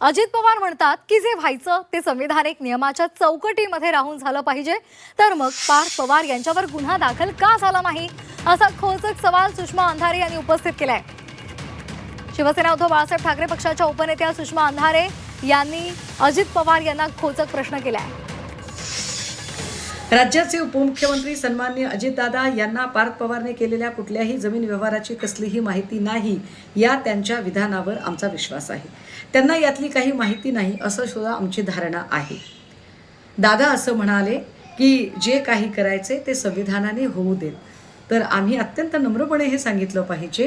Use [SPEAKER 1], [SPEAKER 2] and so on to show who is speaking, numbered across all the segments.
[SPEAKER 1] अजित पवार म्हणतात की जे व्हायचं ते संविधानिक नियमाच्या चौकटीमध्ये राहून झालं पाहिजे. तर मग पार्थ पवार यांच्यावर गुन्हा दाखल का झाला नाही? असा खोचक सवाल सुषमा अंधारे यांनी उपस्थित केलाय. शिवसेना उद्धव बाळासाहेब ठाकरे पक्षाच्या उपनेत्या सुषमा अंधारे यांनी अजित पवार यांना खोचक प्रश्न केलाय.
[SPEAKER 2] राज्याचे उपमुख्यमंत्री सन्मान्य अजितदादा यांना पार्थ पवारने केलेल्या कुठल्याही जमीन व्यवहाराची कसलीही माहिती नाही या त्यांच्या विधानावर आमचा विश्वास आहे. त्यांना यातली काही माहिती नाही असं सुद्धा आमची धारणा आहे. दादा असं म्हणाले की जे काही करायचे ते संविधानाने होऊ देत. तर आम्ही अत्यंत नम्रपणे हे सांगितलं पाहिजे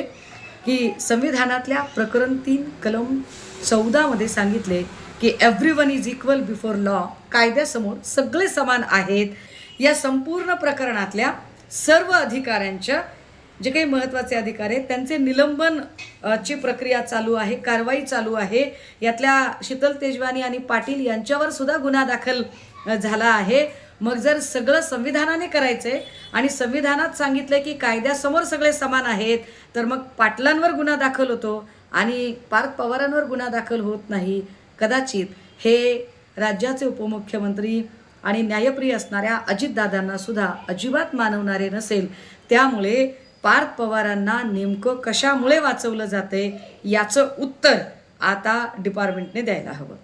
[SPEAKER 2] की संविधानातल्या प्रकरण तीन कलम चौदामध्ये सांगितले की everyone is equal before law कायद्यासमोर सगळे समान आहेत. या संपूर्ण प्रकरणातल्या सर्व अधिकाऱ्यांच्या जे काही महत्त्वाचे अधिकार आहेत त्यांचे निलंबन ची प्रक्रिया चालू आहे कारवाई चालू आहे. यातल्या शीतल तेजवानी आणि पाटील यांच्यावर सुद्धा गुन्हा दाखल झाला आहे. मग जर सगळं संविधानाने करायचंय आणि संविधानात सांगितलंय की कायद्यासमोर सगळे समान आहेत तर मग पाटलांवर गुन्हा दाखल होतो आणि पार्थ पवारांवर गुन्हा दाखल होत नाही. कदाचित हे राज्याचे उपमुख्यमंत्री आणि न्यायप्रिय असणाऱ्या अजितदादांना सुद्धा अजिबात मानवणारे नसेल. त्यामुळे पार्थ पवारांना नेमकं कशामुळे वाचवलं जाते याचं उत्तर आता डिपार्टमेंटने द्यायला हवं.